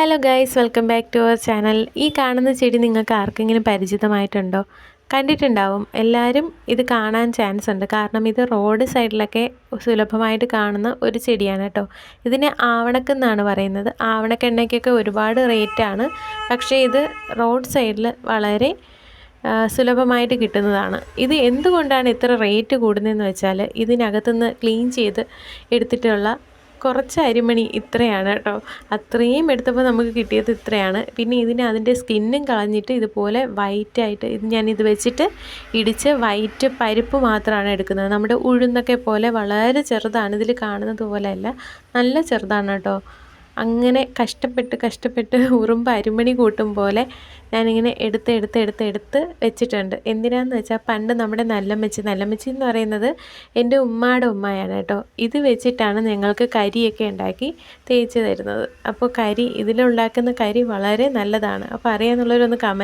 Hello guys welcome back to our channel ഈ കാണുന്ന ചെടി നിങ്ങൾക്ക് ആർക്കെങ്കിലും പരിചിതമായിട്ടുണ്ടോ? കണ്ടിട്ടുണ്ടാവും. എല്ലാവരും ഇത് കാണാൻ ചാൻസ് ഉണ്ട്. കാരണം ഇത് റോഡ് സൈഡിലൊക്കെ സുലഭമായിട്ട് കാണുന്ന ഒരു ചെടിയാണ് കേട്ടോ. ഇതിനെ ആവണക്കെന്നാണ് പറയുന്നത്. ആവണക്കെണ്ണയ്ക്കൊക്കെ ഒരുപാട് റേറ്റാണ് പക്ഷേ ഇത് റോഡ് സൈഡിൽ വളരെ സുലഭമായിട്ട് കിട്ടുന്നതാണ്. ഇത് എന്തുകൊണ്ടാണ് ഇത്ര റേറ്റ് കൂടുന്നതെന്ന് വെച്ചാൽ ഇതിനകത്തുനിന്ന് ക്ലീൻ ചെയ്ത് എടുത്തിട്ടുള്ള കുറച്ച് അരിമണി ഇത്രയാണ് കേട്ടോ. അത്രയും എടുത്തപ്പോൾ നമുക്ക് കിട്ടിയത് ഇത്രയാണ്. പിന്നെ ഇതിന് അതിന്റെ സ്കിന്നും കളഞ്ഞിട്ട് ഇതുപോലെ വൈറ്റായിട്ട് ഇത് ഞാൻ ഇത് വെച്ചിട്ട് ഇടിച്ച് വൈറ്റ് പരിപ്പ് മാത്രമാണ് എടുക്കുന്നത്. നമ്മുടെ ഉഴുന്നൊക്കെ പോലെ വളരെ ചെറുതാണ്. ഇതിൽ കാണുന്നത് പോലെയല്ല. നല്ല ചെറുതാണ് കേട്ടോ. അങ്ങനെ കഷ്ടപ്പെട്ട് കഷ്ടപ്പെട്ട് ഉറുമ്പ് അരിമണി കൂട്ടും പോലെ ഞാനിങ്ങനെ എടുത്ത് എടുത്ത് എടുത്ത് എടുത്ത് വെച്ചിട്ടുണ്ട്. എന്തിനാന്ന് വെച്ചാൽ പണ്ട് നമ്മുടെ നല്ലമ്മച്ചി നല്ലമ്മച്ചി എന്ന് പറയുന്നത് എന്റെ ഉമ്മയുടെ ഉമ്മയാണ് കേട്ടോ. ഇത് വെച്ചിട്ടാണ് ഞങ്ങൾക്ക് കരിയൊക്കെ ഉണ്ടാക്കി തേച്ച് തരുന്നത്. അപ്പോൾ കരി ഇതിലുണ്ടാക്കുന്ന കരി വളരെ നല്ലതാണ്. അപ്പോൾ അറിയാമെന്നുള്ളവരൊന്ന് കമന്റ്